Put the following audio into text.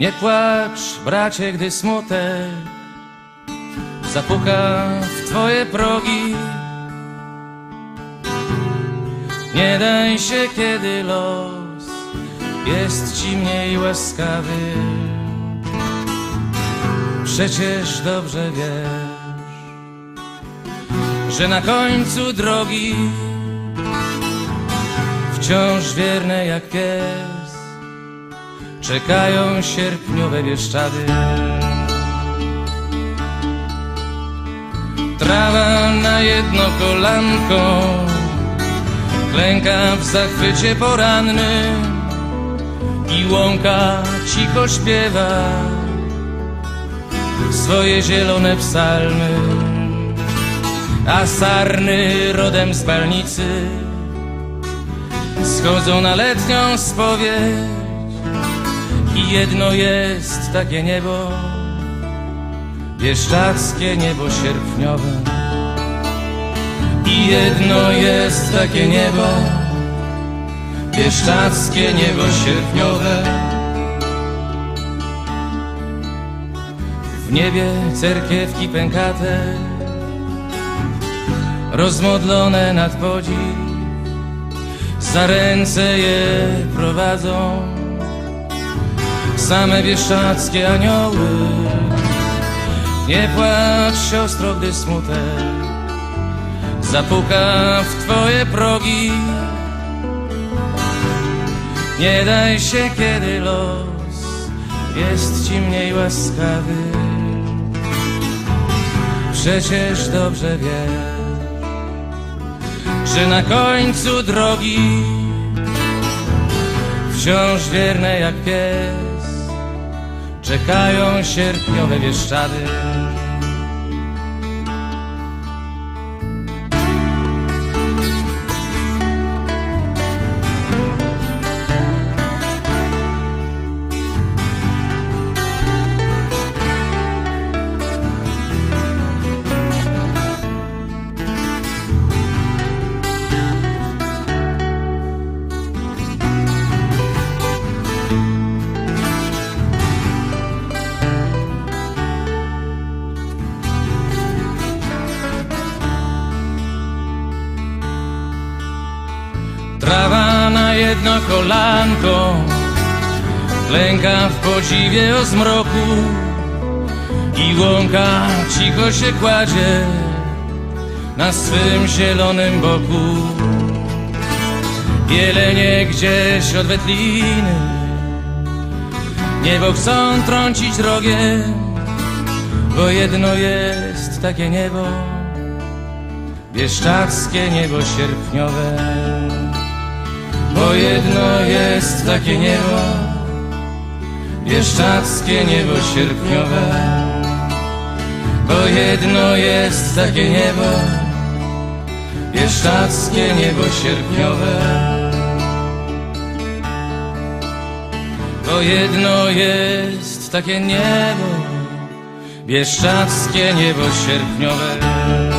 Nie płacz, bracie, gdy smutek zapuka w twoje progi. Nie daj się, kiedy los jest ci mniej łaskawy. Przecież dobrze wiesz, że na końcu drogi wciąż wierne jak pies czekają sierpniowe Bieszczady. Trawa na jedno kolanko klęka w zachwycie porannym i łąka cicho śpiewa swoje zielone psalmy, a sarny rodem z balnicy schodzą na letnią spowiedź i jedno jest takie niebo, bieszczackie niebo sierpniowe. I jedno jest takie niebo, bieszczackie niebo sierpniowe. W niebie cerkiewki pękate, rozmodlone nad podziw, za ręce je prowadzą same bieszczackie anioły. Nie płacz, siostro, gdy smutek zapuka w twoje progi. Nie daj się, kiedy los jest ci mniej łaskawy. Przecież dobrze wiesz, że na końcu drogi wciąż wierne jak pies czekają sierpniowe wieszczady. Jedno kolanko Klęka w podziwie o zmroku I łąka cicho się kładzie Na swym zielonym boku. Jelenie gdzieś od wetliny Niebo chcą trącić rogiem Bo jedno jest takie niebo Bieszczackie niebo sierpniowe bo jedno jest takie niebo, bieszczackie niebo sierpniowe. Bo jedno jest takie niebo, bieszczackie niebo sierpniowe. Bo jedno jest takie niebo, bieszczackie niebo sierpniowe.